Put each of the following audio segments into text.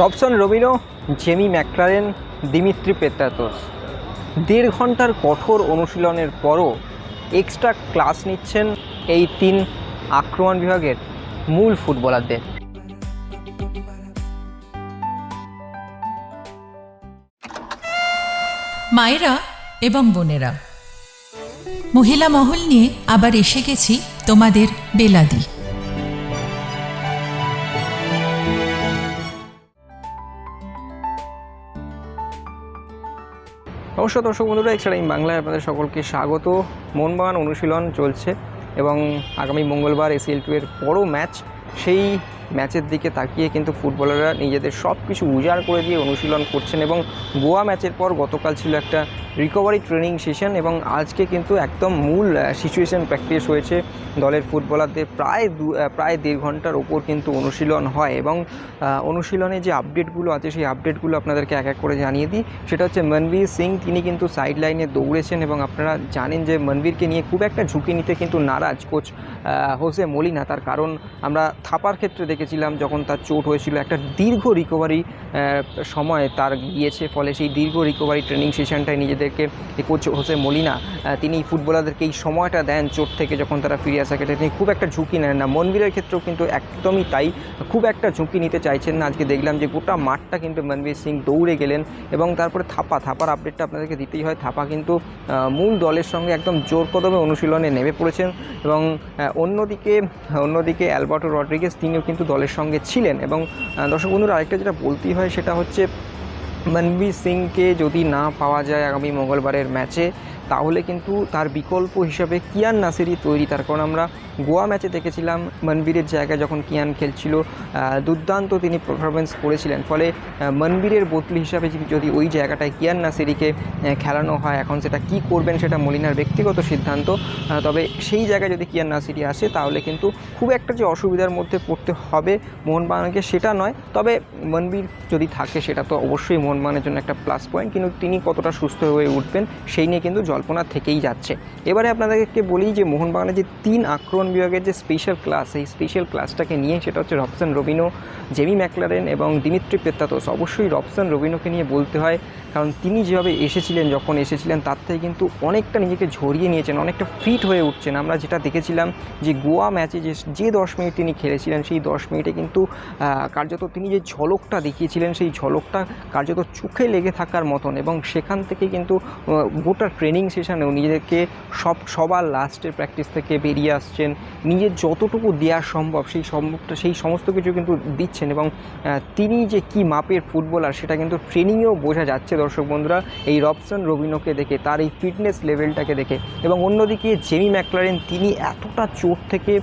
Robson Robinho Jamie Maclaren, Dimitri Petratos. দেড় ঘণ্টার কঠোর অনুশীলনের পরও এক্সট্রা ক্লাস নিচ্ছেন এই তিন আক্রমণ বিভাগের মূল ফুটবলারদের। মায়েরা এবং বোনেরা, মহিলা মহল নিয়ে আবার এসে গেছি তোমাদের বেলাদি। নমস্কার দর্শক বন্ধুরা, এছাড়া এই বাংলায় আপনাদের সকলকে স্বাগত। মনমান অনুশীলন চলছে এবং আগামী মঙ্গলবার এসিএল টু এর বড় ম্যাচ সেই ম্যাচের দিকে তাকিয়ে কিন্তু ফুটবলাররা নিজেদের সব কিছু উজাড় করে দিয়ে অনুশীলন করছেন এবং গোয়া ম্যাচের পর গতকাল ছিল একটা রিকভারি ট্রেনিং সেশন এবং আজকে কিন্তু একদম মূল সিচুয়েশন প্র্যাকটিস হয়েছে দলের ফুটবলারদের প্রায় দু প্রায় দেড় ঘণ্টার ওপর কিন্তু অনুশীলন হয় এবং অনুশীলনে যে আপডেটগুলো আছে সেই আপডেটগুলো আপনাদেরকে এক এক করে জানিয়ে দিই। সেটা হচ্ছে মনবীর সিং, তিনি কিন্তু সাইড লাইনে দৌড়েছেন এবং আপনারা জানেন যে মনবীরকে নিয়ে খুব একটা ঝুঁকি নিতে কিন্তু নারাজ কোচ হোসে মলিনা তার কারণ আমরা থাপার ক্ষেত্রে দেখেছিলাম যখন তার চোট হয়েছিল, একটা দীর্ঘ রিকভারি সময় তার গিয়েছে। ফলে সেই দীর্ঘ রিকভারি ট্রেনিং সেশনটায় নিজেদেরকে কোচ হোসে মলিনা তিনি ফুটবলারদেরকে এই সময়টা দেন চোট থেকে যখন তারা ফিরে আসা ক্ষেত্রে। তিনি খুব একটা ঝুঁকি নেন না। মনবীরের ক্ষেত্রেও কিন্তু একদমই তাই। খুব একটা ঝুঁকি নিতে চাইছেন না। আজকে দেখলাম যে গোটা মাঠটা কিন্তু মনবীর সিং দৌড়ে গেলেন এবং তারপরে থাপা, থাপার আপডেটটা আপনাদেরকে দিতেই হয়। থাপা কিন্তু মূল দলের সঙ্গে একদম জোর কদমে অনুশীলনে নেমে পড়েছেন এবং অন্যদিকে অন্যদিকে অ্যালবার্টো রড্রিগেস তিনিও কিন্তু দলের সঙ্গে ছিলেন। এবং দর্শক বন্ধুরা, আরেকটা যেটা বলতেই হয় সেটা হচ্ছে, মনবীর সিংকে যদি না পাওয়া যায় আগামী মঙ্গলবারের ম্যাচে তাহলে কিন্তু তার বিকল্প হিসাবে কিয়ান নাসিরি তৈরি। তার কারণ আমরা গোয়া ম্যাচে দেখেছিলাম মনবীরের জায়গায় যখন কিয়ান খেলছিল দুর্দান্ত তিনি পারফরমেন্স করেছিলেন। ফলে মনবীরের বদলি হিসাবে যদি- যদি ওই জায়গাটায় কিয়ান নাসিরিকে খেলানো হয়, এখন সেটা কি করবেন সেটা মলিনার ব্যক্তিগত সিদ্ধান্ত। তবে সেই জায়গায় যদি কিয়ান নাসিরি আসে, তাহলে কিন্তু খুব একটা যে অসুবিধার মধ্যে পড়তে হবে মোহনবাগানকে সেটা নয়। তবে মনবীর যদি থাকে, সেটা তো অবশ্যই মোহনবাগানের জন্য একটা প্লাস পয়েন্ট কিন্তু তিনি কতটা সুস্থ হয়ে উঠবেন, সেই নিয়ে কিন্তু জল্পনা থেকেই যাচ্ছে। এবারে আপনাদেরকে বলি যে মোহনবাগানের যে তিন আক্রমণ বিভাগের যে স্পেশাল ক্লাস এই স্পেশাল ক্লাসটাকে নিয়ে সেটা হচ্ছে রবসন রবিনো জেমি ম্যাকলারেন এবং দিমিত্রি পেত্তাতোস অবশ্যই রবসন রবিনোকে নিয়ে বলতে হয়, কারণ তিনি যেভাবে এসেছিলেন, যখন এসেছিলেন, তার থেকে কিন্তু অনেকটা নিজেকে ঝরিয়ে নিয়েছেন, অনেকটা ফিট হয়ে উঠছেন। আমরা যেটা দেখেছিলাম যে গোয়া ম্যাচে যে যে দশ মিনিট তিনি খেলেছিলেন, সেই দশ মিনিটে কিন্তু কার্যত তিনি যে ঝলকটা দেখিয়েছিলেন, সেই ঝলকটা কার্যত চোখে লেগে থাকার মতন এবং সেখান থেকে কিন্তু গোটা ট্রেনিং সেশনেও নিজেদেরকে সব, সবার লাস্টের প্র্যাকটিস থেকে বেরিয়ে আসছেন। নিজের যতটুকু দেওয়া সম্ভব, সেই সম্ভবটা, সেই সমস্ত কিছু কিন্তু দিচ্ছেন এবং তিনি যে কি মাপের ফুটবলার সেটা কিন্তু ট্রেনিংয়েও বোঝা যাচ্ছে দর্শক বন্ধুরা। এই রবসন রবিনোকে দেখে, তার এই ফিটনেস লেভেলটাকে দেখে এবং অন্যদিকে জেমি ম্যাকলারেন, তিনি এতটা চোট থেকে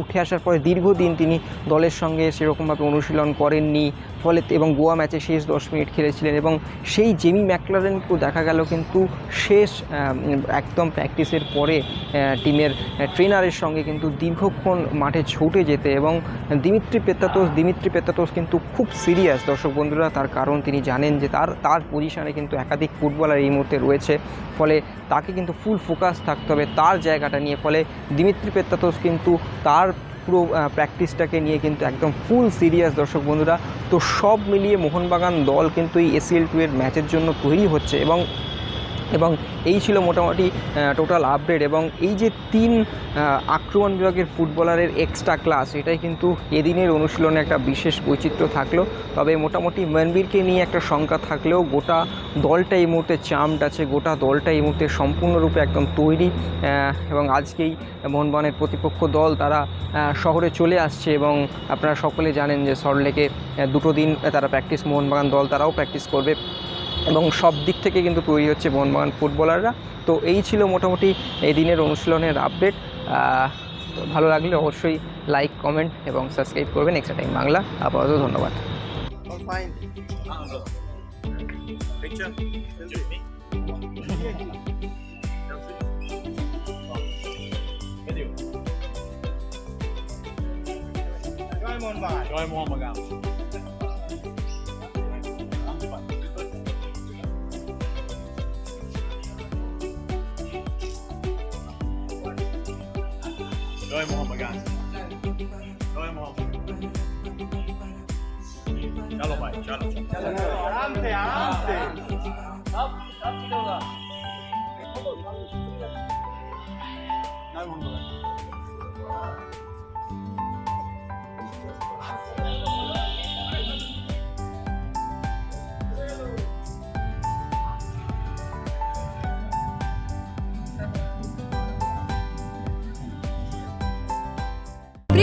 উঠে আসার পরে দীর্ঘদিন তিনি দলের সঙ্গে সেরকমভাবে অনুশীলন করেননি। ফলে এবং গোয়া ম্যাচে শেষ দশ মিনিট খেলেছিলেন এবং সেই জেমি ম্যাকলারেনকেও দেখা গেল কিন্তু শেষ একদম প্র্যাকটিসের পরে টিমের ট্রেনারের সঙ্গে কিন্তু দীর্ঘক্ষণ মাঠে ছুটে যেতে এবং দিমিত্রি পেত্তাতোস দিমিত্রি পেত্তাতোস কিন্তু খুব সিরিয়াস। দর্শক বন্ধুরা, তার কারণ তিনি জানেন যে তার তার পজিশনে কিন্তু একাধিক ফুটবলার এই মুহূর্তে রয়েছে। ফলে তাকে কিন্তু ফুল ফোকাস থাকতে হবে তার জায়গাটা নিয়ে। ফলে দিমিত্রি পেত্তাতোস কিন্তু তার পুরো প্র্যাকটিসটাকে নিয়ে কিন্তু একদম ফুল সিরিয়াস দর্শক বন্ধুরা। তো সব মিলিয়ে মোহনবাগান দল কিন্তু এই এসিএল টু এর ম্যাচের জন্য তৈরি হচ্ছে এবং এবং এই ছিল মোটামুটি টোটাল আপডেট এবং এই যে তিন আক্রমণ বিভাগের ফুটবলারের এক্সট্রা ক্লাস এটাই কিন্তু এদিনের অনুশীলনে একটা বিশেষ বৈচিত্র্য থাকল। তবে মোটামুটি মনবীরকে নিয়ে একটা শঙ্কা থাকলেও গোটা দলটা এই মুহূর্তে চামড আছে, গোটা দলটা এই মুহূর্তে সম্পূর্ণরূপে একদম তৈরি এবং আজকেই মোহনবাগানের প্রতিপক্ষ দল তারা শহরে চলে আসছে এবং আপনারা সকলে জানেন যে সল্টলেকে দুটো দিন তারা প্র্যাকটিস মোহনবাগান দল তারাও প্র্যাকটিস করবে। এবং সব দিক থেকে কিন্তু তৈরি হচ্ছে মোহনবাগান ফুটবলাররা। তো এই ছিল মোটামুটি এই দিনের অনুশীলনের আপডেট ভালো লাগলে অবশ্যই লাইক কমেন্ট এবং সাবস্ক্রাইব করবেন এক্সট্রা টাইম বাংলা আপাতত ধন্যবাদ. Joy Mohan Bagan. é bom, ragazzi. Dove mo? Ciao, vai, ciao. Adelante, adelante. Up, up, yoga. Now,